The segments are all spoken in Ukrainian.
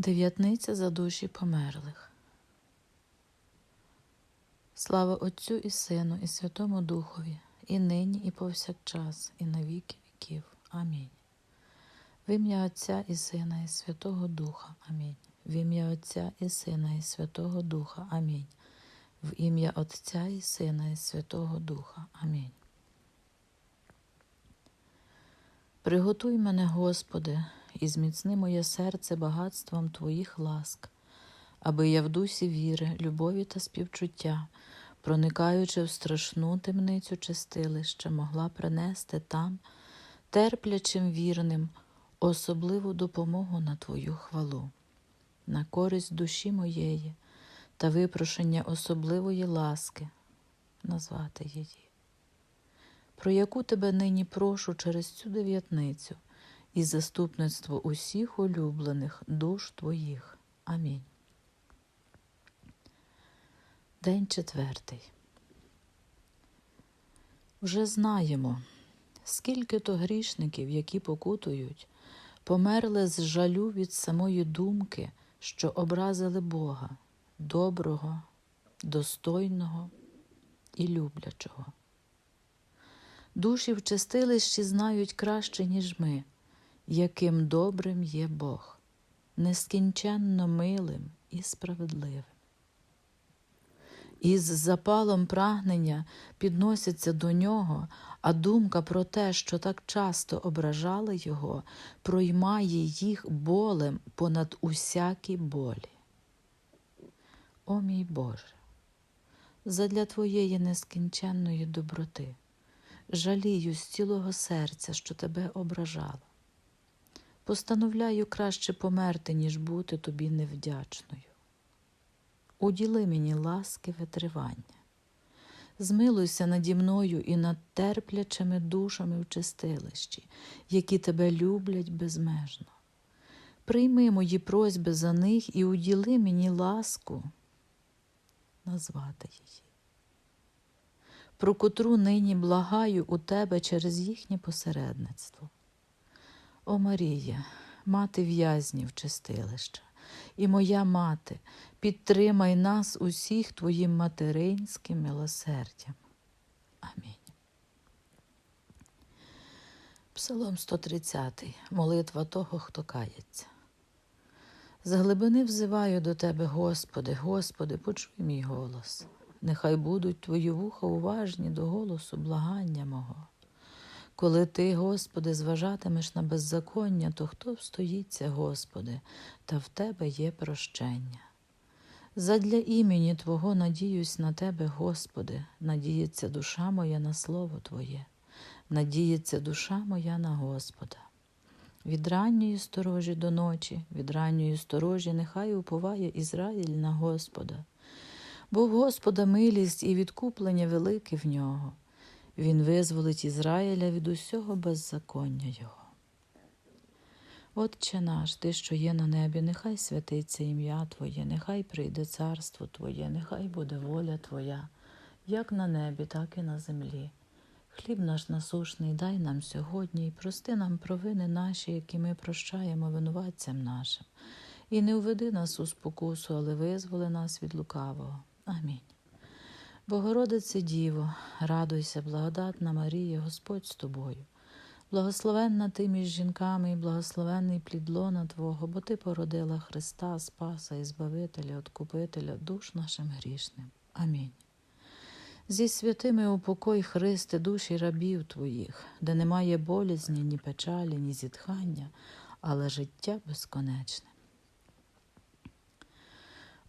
Дев'ятниця за душі померлих. Слава Отцю і Сину, і Святому Духові, і нині, і повсякчас, і на віки віків. Амінь. В ім'я Отця і Сина, і Святого Духа. Амінь. В ім'я Отця і Сина, і Святого Духа. Амінь. В ім'я Отця і Сина, і Святого Духа. Амінь. Приготуй мене, Господи, і зміцни моє серце багатством Твоїх ласк, аби я в дусі віри, любові та співчуття, проникаючи в страшну темницю чистилища, могла принести там, терплячим вірним, особливу допомогу на Твою хвалу, на користь душі моєї та випрошення особливої ласки назвати її про яку тебе нині прошу через цю дев'ятницю і заступництво усіх улюблених душ твоїх. Амінь. День четвертий. Вже знаємо, скільки то грішників, які покутують, померли з жалю від самої думки, що образили Бога, доброго, достойного і люблячого. Душі в чистилищі знають краще, ніж ми, яким добрим є Бог, нескінченно милим і справедливим. Із запалом прагнення підносяться до нього, а думка про те, що так часто ображали його, проймає їх болем понад усякі болі. О мій Боже, задля Твоєї нескінченної доброти жалію з цілого серця, що тебе ображало. Постановляю краще померти, ніж бути тобі невдячною. Уділи мені ласки витривання, змилуйся наді мною і над терплячими душами в чистилищі, які тебе люблять безмежно. Прийми мої просьби за них і уділи мені ласку назвати її про котру нині благаю у тебе через їхнє посередництво. О Марія, мати в'язнів чистилища, і моя мати, підтримай нас усіх твоїм материнським милосердям. Амінь. Псалом 130. Молитва того, хто кається. З глибини взиваю до Тебе, Господи, Господи, почуй мій голос. Нехай будуть твої вуха уважні до голосу благання мого. Коли ти, Господи, зважатимеш на беззаконня, то хто встоїться, Господи, та в Тебе є прощення. Задля імені Твого надіюсь на Тебе, Господи, надіється душа моя на Слово Твоє, надіється душа моя на Господа. Від ранньої сторожі до ночі, від ранньої сторожі, нехай уповає Ізраїль на Господа бо в Господа милість і відкуплення велике в нього. Він визволить Ізраїля від усього беззаконня Його. Отче наш, Ти, що є на небі, нехай святиться ім'я Твоє, нехай прийде царство Твоє, нехай буде воля Твоя, як на небі, так і на землі. Хліб наш насушний дай нам сьогодні і прости нам провини наші, які ми прощаємо винуватцям нашим, і не уведи нас у спокусу, але визволи нас від лукавого. Амінь. Богородице Діво, радуйся, благодатна Марія, Господь з тобою. Благословенна ти між жінками і благословенний плід лона Твого, бо Ти породила Христа, Спаса і Збавителя, Откупителя душ нашим грішним. Амінь. Зі святими упокой Христе, душі рабів Твоїх, де немає болізні, ні печалі, ні зітхання, але життя безконечне.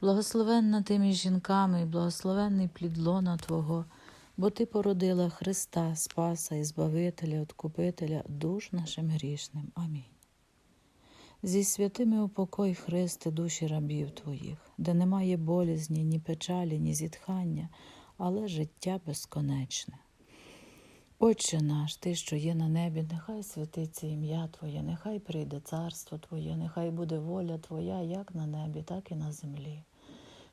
Благословенна ти між жінками і благословенний плід лона Твого, бо Ти породила Христа, Спаса і Збавителя, Откупителя душ нашим грішним. Амінь. Зі святими упокой, Христе, душі рабів Твоїх, де немає болізні, ні печалі, ні зітхання, але життя безконечне. Отче наш, Ти, що є на небі, нехай святиться ім'я Твоє, нехай прийде царство Твоє, нехай буде воля Твоя, як на небі, так і на землі.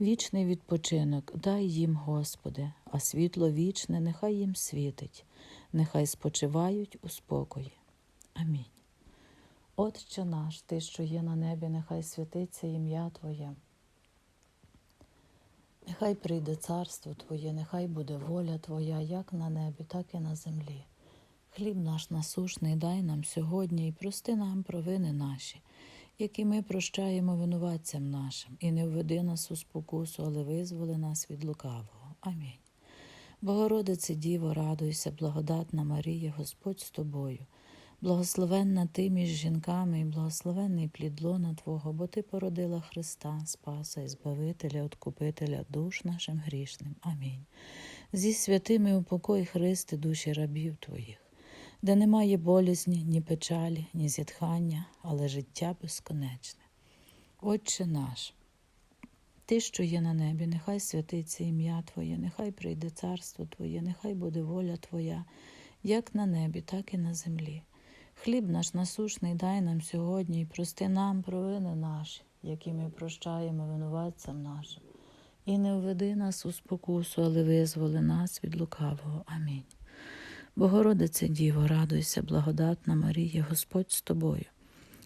Вічний відпочинок дай їм, Господи, а світло вічне нехай їм світить, нехай спочивають у спокої. Амінь. Отче наш, Ти, що є на небі, нехай святиться ім'я Твоє. Нехай прийде царство Твоє, нехай буде воля Твоя, як на небі, так і на землі. Хліб наш насушний дай нам сьогодні і прости нам провини наші, які ми прощаємо винуватцям нашим, і не введи нас у спокусу, але визволи нас від лукавого. Амінь. Богородице Діво, радуйся, благодатна Марія, Господь з тобою. Благословенна ти між жінками, і благословенний плід лона Твого, бо Ти породила Христа, Спаса і Збавителя, Откупителя душ нашим грішним. Амінь. Зі святими упокой, Христи, душі рабів Твоїх, де немає болізні, ні печалі, ні зітхання, але життя безконечне. Отче наш, Ти, що є на небі, нехай святиться ім'я Твоє, нехай прийде царство Твоє, нехай буде воля Твоя, як на небі, так і на землі. Хліб наш насушний дай нам сьогодні і прости нам провини наші, які ми прощаємо винуватцям нашим. І не введи нас у спокусу, але визволи нас від лукавого. Амінь. Богородице Діво, радуйся, благодатна Марія, Господь з тобою.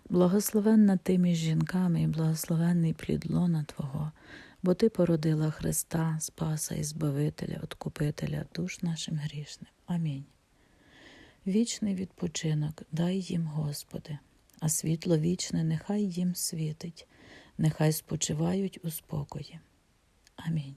Благословенна ти між жінками і благословенний плід лона Твого, бо Ти породила Христа, Спаса і Збавителя, Откупителя душ нашим грішним. Амінь. Вічний відпочинок дай їм, Господи, а світло вічне нехай їм світить, нехай спочивають у спокої. Амінь.